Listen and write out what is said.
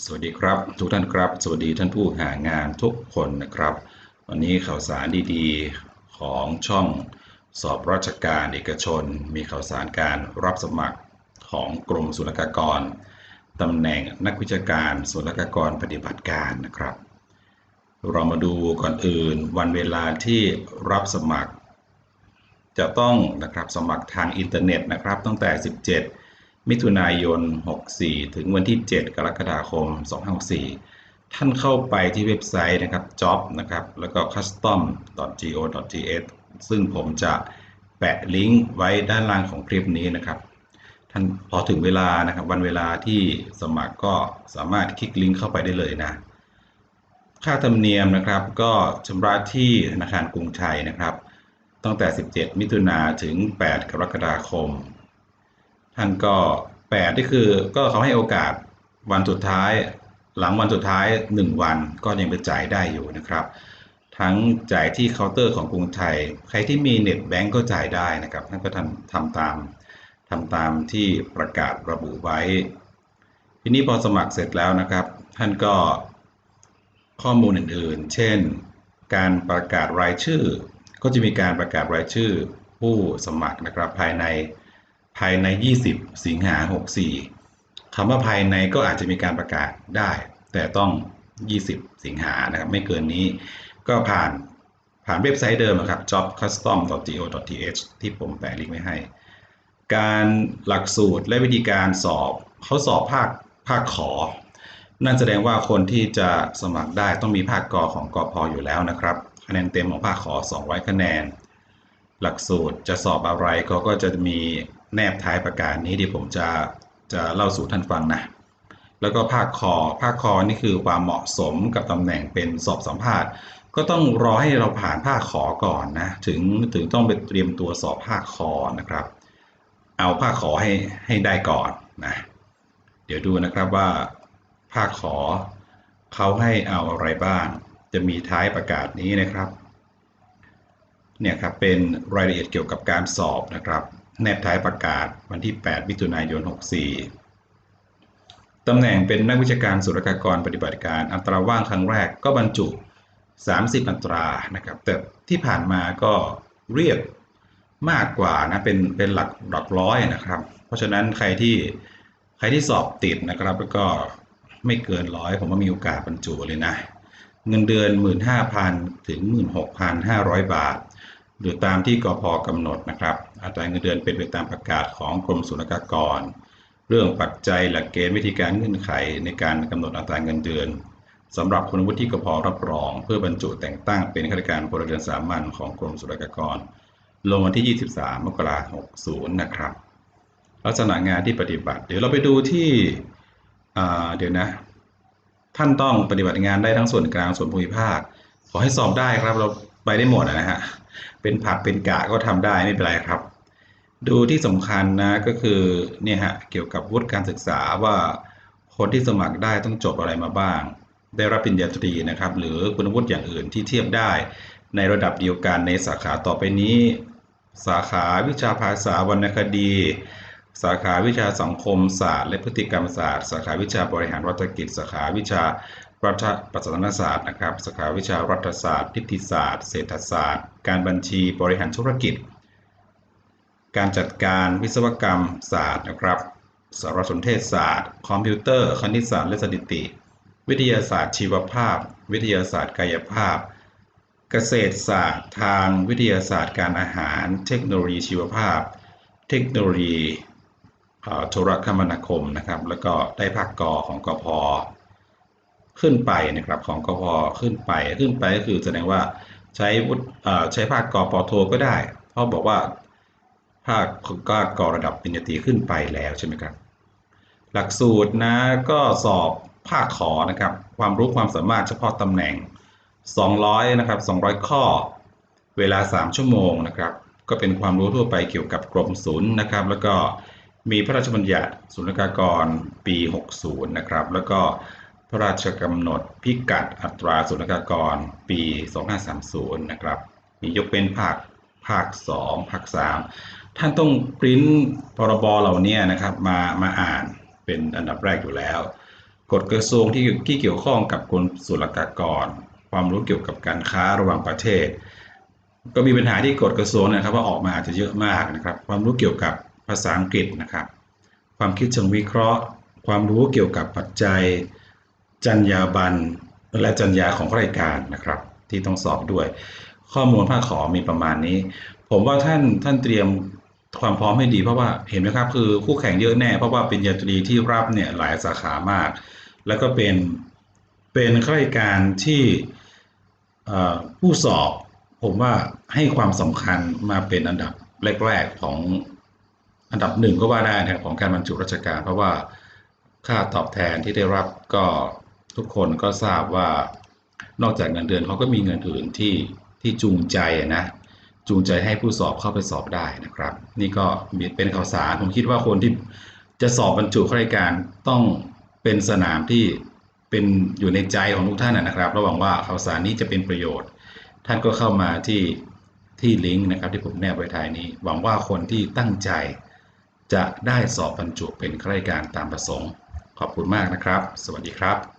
สวัสดีครับ ทุกท่านครับ สวัสดีท่านผู้หางานทุกคนนะครับ วันนี้ข่าวสารดีๆของช่องสอบราชการเอกชน มีข่าวสารการรับสมัครของกรมศุลกากรตำแหน่งนักวิชาการศุลกากรปฏิบัติการนะครับ เรามาดูก่อนอื่นวันเวลาที่รับสมัคร จะต้องนะครับสมัครทางอินเทอร์เน็ตนะครับตั้งแต่ 17 มิถุนายน 64 ถึงวันที่ 7 กรกฎาคม 2564 ท่านเข้าไปที่เว็บไซต์นะครับ job นะครับ แล้วก็ custom.go.th ซึ่งผมจะแปะลิงก์ไว้ด้านล่างของคลิปนี้นะครับ ท่านพอถึงเวลานะครับ วันเวลาที่สมัครก็สามารถคลิกลิงก์เข้าไปได้เลยนะ ค่าธรรมเนียมนะครับก็ชำระที่ธนาคารกรุงไทยนะครับ ตั้งแต่ 17 มิถุนาถึง 8 กรกฎาคม ท่านก็8นี่คือก็เขาให้โอกาสวันสุดท้าย หลังวันสุดท้าย 1 วันก็ยังไปจ่ายได้อยู่นะครับ ทั้งจ่ายที่เคาน์เตอร์ของกรุงไทย ใครที่มีเน็ตแบงก์ก็จ่ายได้นะครับท่านก็ทำทำตามทำตามที่ประกาศระบุไว้ ทีนี้พอสมัครเสร็จแล้วนะครับ ท่านก็ข้อมูลอื่นๆ เช่น การประกาศรายชื่อ ก็จะมีการประกาศรายชื่อผู้สมัครนะครับภายใน ภายใน 20 สิงหา 64คำว่าภายในก็อาจจะมีการประกาศได้ แต่ต้อง 20 สิงหานะครับ ไม่เกินนี้ ก็ผ่านผ่านเว็บไซต์เดิมนะครับ jobcustom.go.th ที่ผมแปะลิงก์ไว้ให้ การหลักสูตรและวิธีการสอบเขาสอบภาคภาคขอ นั่นแสดงว่าคนที่จะสมัครได้ต้องมีภาคกอของกอพออยู่แล้วนะครับ คะแนนเต็มของภาคขอ 200 คะแนน หลักสูตรจะสอบอะไรก็ก็จะมี แนบท้ายประกาศนี้ที่ผมจะจะเล่าสู่ท่านฟังนะ แล้วก็ภาคคอภาคคอนี่คือความเหมาะสมกับตำแหน่งเป็นสอบสัมภาษณ์ ก็ต้องรอให้เราผ่านภาคขอก่อนนะ ถึงถึงต้องไปเตรียมตัวสอบภาคคอนะครับ เอาภาคขอให้ให้ได้ก่อนนะ เดี๋ยวดูนะครับว่าภาคขอเขาให้เอาอะไรบ้าง จะมีท้ายประกาศนี้นะครับ เนี่ยครับเป็นรายละเอียดเกี่ยวกับการสอบนะครับ แนบท้ายประกาศวันที่ 8 มิถุนายน 64 ตำแหน่งเป็นนักวิชาการศุลกากรปฏิบัติการอัตราว่างครั้งแรกก็บรรจุ 30 อัตรานะครับ แต่ที่ผ่านมาก็เรียกมากกว่านะเป็นเป็นหลักหลักร้อยนะครับ เพราะฉะนั้นใครที่ใครที่สอบติดนะครับแล้วก็ไม่เกินร้อยผมว่ามีโอกาสบรรจุเลยนะ เงินเดือน 15,000 ถึง 16,500 บาท หรือตามที่กพกำหนดนะครับ อัตราเงินเดือนเป็นไปตามประกาศของกรมศุลกากร เรื่องปัจจัยหลักเกณฑ์วิธีการเงื่อนไขในการกำหนดอัตราเงินเดือนสำหรับคุณวุฒิกพรับรอง เพื่อบรรจุแต่งตั้งเป็นข้าราชการพลเรือนสามัญของกรมศุลกากร ลงวันที่ 23 มกราคม 60 นะครับ ลักษณะงานที่ปฏิบัติ เดี๋ยวเราไปดูที่เดี๋ยวนะ ท่านต้องปฏิบัติงานได้ทั้งส่วนกลางส่วนภูมิภาค ขอให้สอบได้ครับเราไปได้หมดนะฮะ เป็นผักเป็นกะก็ทำได้ไม่เป็นไรครับ ดูที่สำคัญนะก็คือเนี่ยฮะเกี่ยวกับวุฒิการศึกษาว่าคนที่สมัครได้ต้องจบอะไรมาบ้าง ได้รับปริญญาตรีนะครับ หรือคุณวุฒิอย่างอื่นที่เทียบได้ ในระดับเดียวกันในสาขาต่อไปนี้ สาขาวิชาภาษาวรรณคดี สาขาวิชาสังคมศาสตร์ และพฤติกรรมศาสตร์ สาขาวิชาบริหารวัฒกิจ สาขาวิชารัฐประศาสนศาสตร์นะครับ สาขาวิชารัฐศาสตร์นิติศาสตร์ เศรษฐศาสตร์ การบัญชีบริหารธุรกิจ การจัดการวิศวกรรมศาสตร์นะครับ สารสนเทศศาสตร์ คอมพิวเตอร์ คณิตศาสตร์และสถิติ วิทยาศาสตร์ชีวภาพ วิทยาศาสตร์กายภาพ เกษตรศาสตร์ทางวิทยาศาสตร์การอาหาร เทคโนโลยีชีวภาพ เทคโนโลยีโทรคมนาคมนะครับ แล้วก็ได้ภาคกอของกพขึ้นไปนะครับของกพขึ้นไปขึ้นไปก็คือแสดงว่าใช้วุฒิใช้ภาคกปโทก็ได้ เพราะบอกว่า ภาคก็ก่อระดับปริญญาตรีขึ้นไปแล้วใช่ไหมครับ หลักสูตรนะก็สอบภาคขอนะครับ ความรู้ความสามารถเฉพาะตำแหน่ง 200 นะครับ 200 ข้อ เวลา 3 ชั่วโมงนะครับ ก็เป็นความรู้ทั่วไปเกี่ยวกับกรมศุลนะครับ แล้วก็มีพระราชบัญญัติศุลกากรปี 60 นะครับ แล้วก็พระราชกำหนดพิกัดอัตราศุลกากรปี 2530 นะครับ มียกเป็นภาคภาค 2 ภาค 3 ท่านต้องปริ้นพรบเหล่านี้นะครับมามาอ่านเป็นอันดับแรกอยู่แล้วกฎกระทรวงที่ที่เกี่ยวข้องกับกรมศุลกากร ความรู้เกี่ยวกับการค้าระหว่างประเทศ ก็มีปัญหาที่กฎกระทรวงนะครับว่าออกมาอาจจะเยอะมากนะครับ ความรู้เกี่ยวกับภาษาอังกฤษนะครับ ความคิดเชิงวิเคราะห์ ความรู้เกี่ยวกับปัจจัย จรรยาบรรณและจรรยาของข้าราชการนะครับ ที่ต้องสอบด้วย ข้อมูลภาคขอมีประมาณนี้ ผมว่าท่านท่านเตรียม ความพร้อมให้ดีเพราะว่าเห็นไหมครับคือคู่แข่งเยอะแน่เพราะว่าเป็นญาตรีที่รับเนี่ยหลายสาขามาก แล้วก็เป็นเป็นข้าราชการที่ผู้สอบผมว่าให้ความสำคัญมาเป็นอันดับแรกๆของอันดับหนึ่งก็ว่าได้นะครับของการบรรจุราชการ เพราะว่าค่าตอบแทนที่ได้รับก็ทุกคนก็ทราบว่านอกจากเงินเดือนเขาก็มีเงินอื่นที่ที่จูงใจนะ จูงใจให้ผู้สอบเข้าไปสอบได้นะครับ นี่ก็เป็นข่าวสารผมคิดว่าคนที่จะสอบบรรจุข้าราชการต้องเป็นสนามที่เป็นอยู่ในใจของทุกท่านนะครับระหวังว่าข่าวสารนี้จะเป็นประโยชน์ ท่านก็เข้ามาที่ที่ลิงก์นะครับที่ผมแนบไว้ท้ายนี้ หวังว่าคนที่ตั้งใจจะได้สอบบรรจุเป็นข้าราชการตามประสงค์ ขอบคุณมากนะครับ สวัสดีครับ